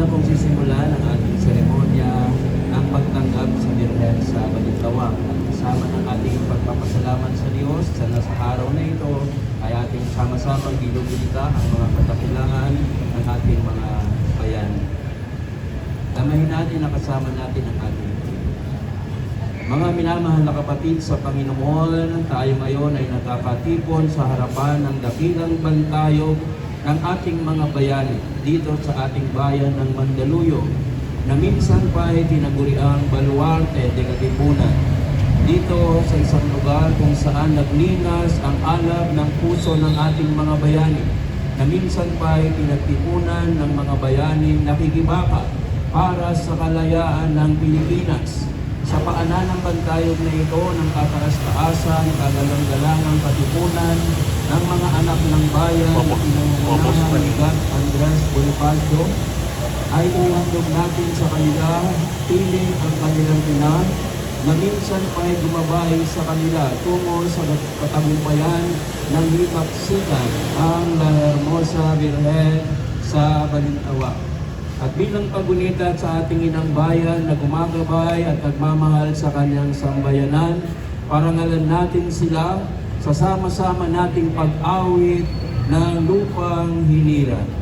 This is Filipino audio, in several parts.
na pong sisimulan ang ating seremonya ng pagtanggap sa Birhen sa Balintawak. At kasama ng ating pagpapasalamat sa Diyos sa nasa araw na ito ay ating sama-samang dilugulita ang mga katakilangan ng ating mga bayan. Damahin natin na kasama natin ang ating mga minamahal na kapatid sa Panginoon, tayo ngayon ay nakakatipon sa harapan ng dakilang bantayog ng ating mga bayani dito sa ating bayan ng Mandaluyong na minsan pa ay tinaguriang baluarte de Katipunan. Dito sa isang lugar kung saan nagninas ang alab ng puso ng ating mga bayani na minsan pa ay pinagtipunan ng mga bayaning nakikibaka para sa kalayaan ng Pilipinas. Sa paanan ng bantayog na ito ng kataas-taasan, kagalang-galangang katipunan ng mga anak ng bayan ni God Andres Bonifacio, ay uhandog natin sa kanila piling ang kanilang ina na minsan pa ay gumabay sa kanila tungo sa katagumpayan ng hipaksikan ang La Hermosa Virgen sa Balintawa. At bilang pagunita sa ating inang bayan na gumagabay at nagmamahal sa kanyang sambayanan, parangalan natin sila sa sama-sama nating pag-awit ng lupang hiniran.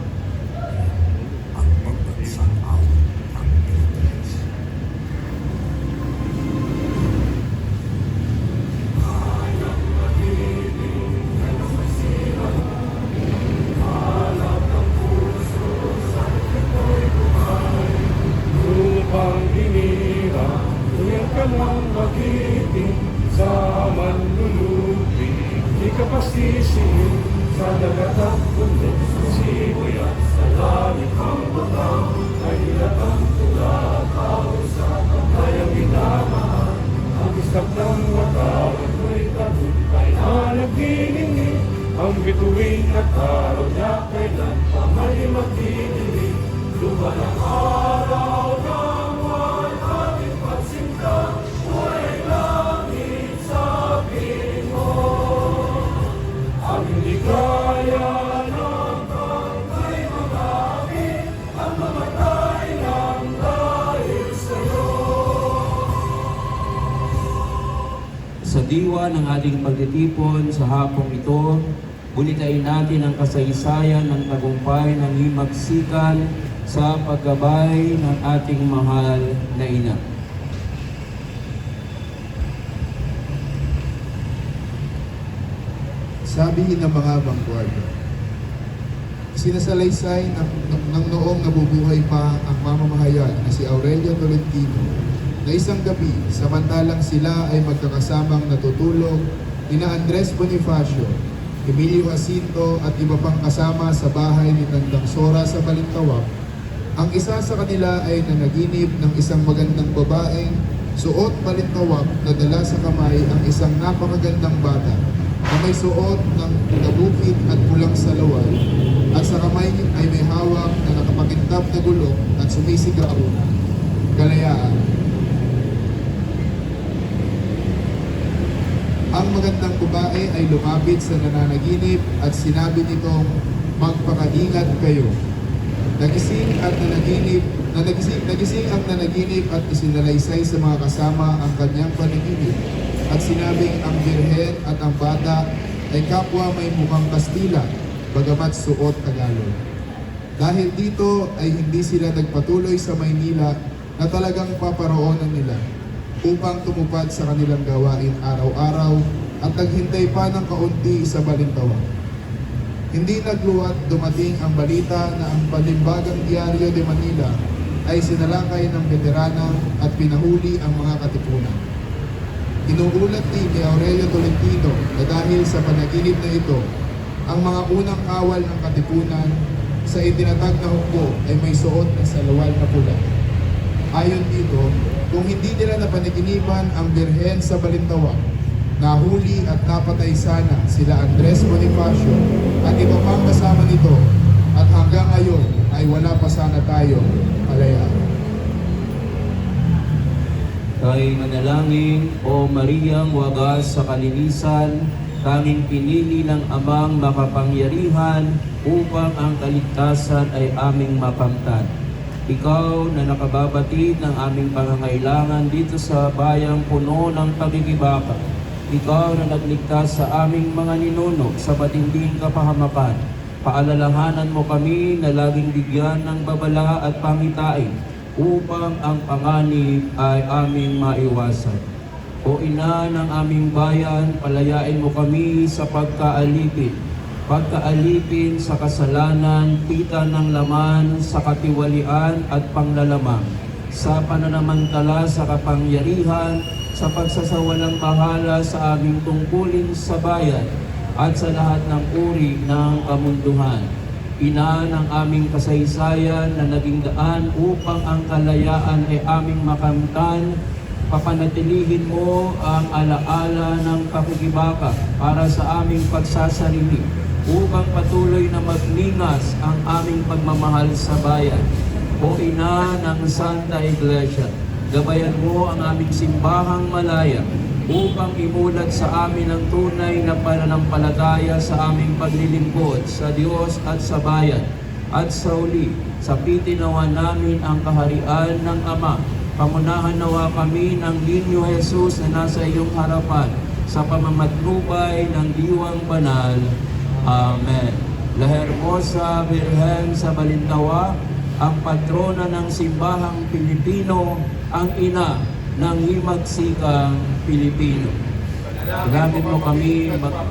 Diwa ng ating pagtitipon sa hapong ito, bulitain natin ang kasaysayan ng tagumpay ng himagsikan sa paggabay ng ating mahal na ina. Sabi ng mga vanguardia, sinasalaysay ng, ng, ng noong nabubuhay pa ang mamamahayan na si Aurelio Tolentino na isang gabi, samantalang sila ay magkakasamang natutulog nina Andres Bonifacio, Emilio Jacinto at iba pang kasama sa bahay ni Tandang Sora sa Balintawak, ang isa sa kanila ay nanaginip ng isang magandang babaeng suot balintawak na dala sa kamay ang isang napakagandang bata na may suot ng kabukit at pulang salawal at sa kamay ay may hawak na nakapakintab na gulong at sumisigaw kalayaan. Ang babae ay lumapit sa nananaginip at sinabi nitong magpakaingat kayo. Nagising at nanaginip, na nagising, ang nanaginip at isinalaysay sa mga kasama ang kanyang panaginip. At sinabing ang birhen at ang bata ay kapwa may mukhang Kastila, bagamat suot Tagalog. Dahil dito ay hindi sila nagpatuloy sa Maynila na talagang paparoonan nila upang tumupad sa kanilang gawain araw-araw at naghintay pa ng kaunti sa Balintawak. Hindi nagluwat dumating ang balita na ang Balimbagang Diaryo de Manila ay sinalakay ng veterana at pinahuli ang mga katipunan. Inuulat din ni Aurelio Tolentino na dahil sa panaginip na ito, ang mga unang kawal ng katipunan sa itinatag na hukbo ay may suot na salawal na pula. Ayon dito, kung hindi nila napanaginipan ang birhen sa Balintawak, nahuli at napatay sana sila Andres Bonifacio at iba pang kasama nito at hanggang ngayon ay wala pa sana tayo palayaan. Kay manalangin o Mariyang wagas sa kalinisan, tanging pinili ng amang makapangyarihan upang ang kaligtasan ay aming makamtan. Ikaw na nakababatid ng aming pangangailangan dito sa bayang puno ng pagkikibaka. Ikaw na nagligtas sa aming mga ninuno sa batinding kapahamakan. Paalalahanan mo kami na laging bigyan ng babala at pangitain upang ang panganib ay aming maiwasan. O ina ng aming bayan, palayain mo kami sa pagkaalipin. Pagkaalipin sa kasalanan, pita ng laman, sa katiwalian at panglalamang. Sa pananamantala sa kapangyarihan, sa pagsasawalang bahala sa aming tungkulin sa bayan, at sa lahat ng uri ng kamunduhan. Ina ng aming kasaysayan na naging daan upang ang kalayaan ay aming makamtan papanatilihin mo ang alaala ng pakikibaka para sa aming pagsasarili upang patuloy na magningas ang aming pagmamahal sa bayan. O Ina ng Santa Iglesia, gabayan mo ang aming simbahang malaya upang imulat sa amin ang tunay na pananampalataya sa aming paglilingkod sa Diyos at sa bayan. At sa uli, sapitin nawa namin ang kaharian ng Ama Pamunahan nawa kami ng Ninyo Jesus na nasa iyong harapan sa pamamatnubay ng diwang banal. Amen. La Hermosa Virgen sa Balintawa, ang patrona ng simbahang Pilipino, ang ina ng himagsikang Pilipino. Gamit mo kami mag-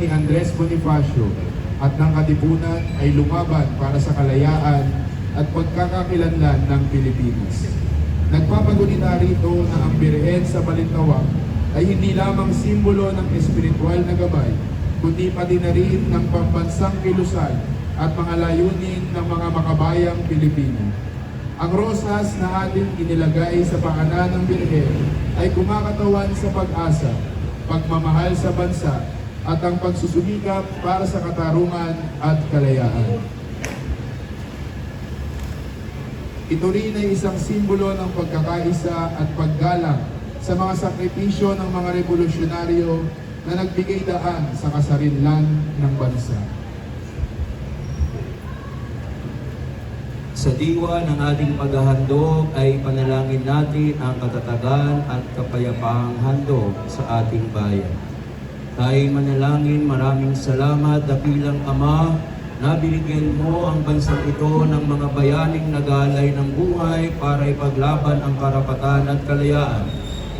ni Andres Bonifacio at ng katipunan ay lumaban para sa kalayaan at pagkakakilanlan ng Pilipinas. Nagpapagunita rito na ang Birhen sa Balintawak ay hindi lamang simbolo ng espiritual na gabay, kundi pati na rin ng pambansang kilusan at mga layunin ng mga makabayang Pilipino. Ang rosas na ating inilagay sa paanan ng Birhen ay kumakatawan sa pag-asa, pagmamahal sa bansa, at ang pagsusumikap para sa katarungan at kalayaan. Ito rin ay isang simbolo ng pagkakaisa at paggalang sa mga sakripisyo ng mga revolusyonaryo na nagbigay daan sa kasarinlan ng bansa. Sa diwa ng ating paghahandog ay panalangin natin ang katatagan at kapayapaang handog sa ating bayan. Tayo manalangin, maraming salamat dakilang Ama na mo ang bansang ito ng mga bayaning nagalay ng buhay para ipaglaban ang karapatan at kalayaan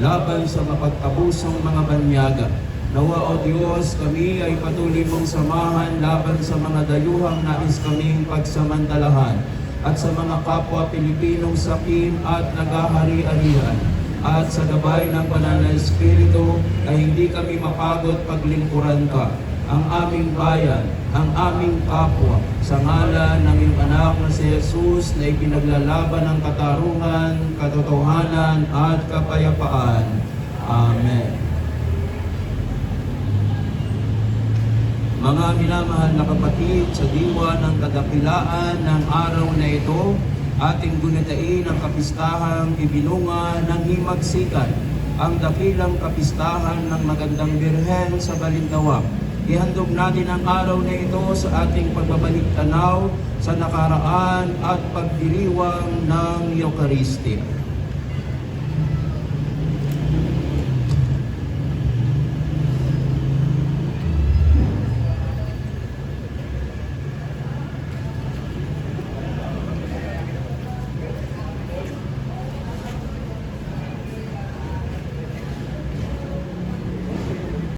laban sa mapagtabusang mga banyaga. Nawa o Diyos, kami ay patuloy mong samahan laban sa mga dayuhang nais kaming pagsamantalahan at sa mga kapwa Pilipinong sakim at nagahari-arihan. At sa gabay ng banal na Espiritu ay hindi kami mapagod paglingkuran ka ang aming bayan, ang aming kapwa, sa ngalan ng iyong anak na si Jesus na ipinaglalaban ng katarungan, katotohanan at kapayapaan. Amen. Mga minamahal na kapatid, sa diwa ng kadakilaan ng araw na ito, ating gunitain ang kapistahang ibinunga ng himagsikan, ang dakilang kapistahan ng magandang birhen sa Balintawak. Ihandog natin ang araw na ito sa ating pagbabalik tanaw sa nakaraan at pagdiriwang ng Eucharistia.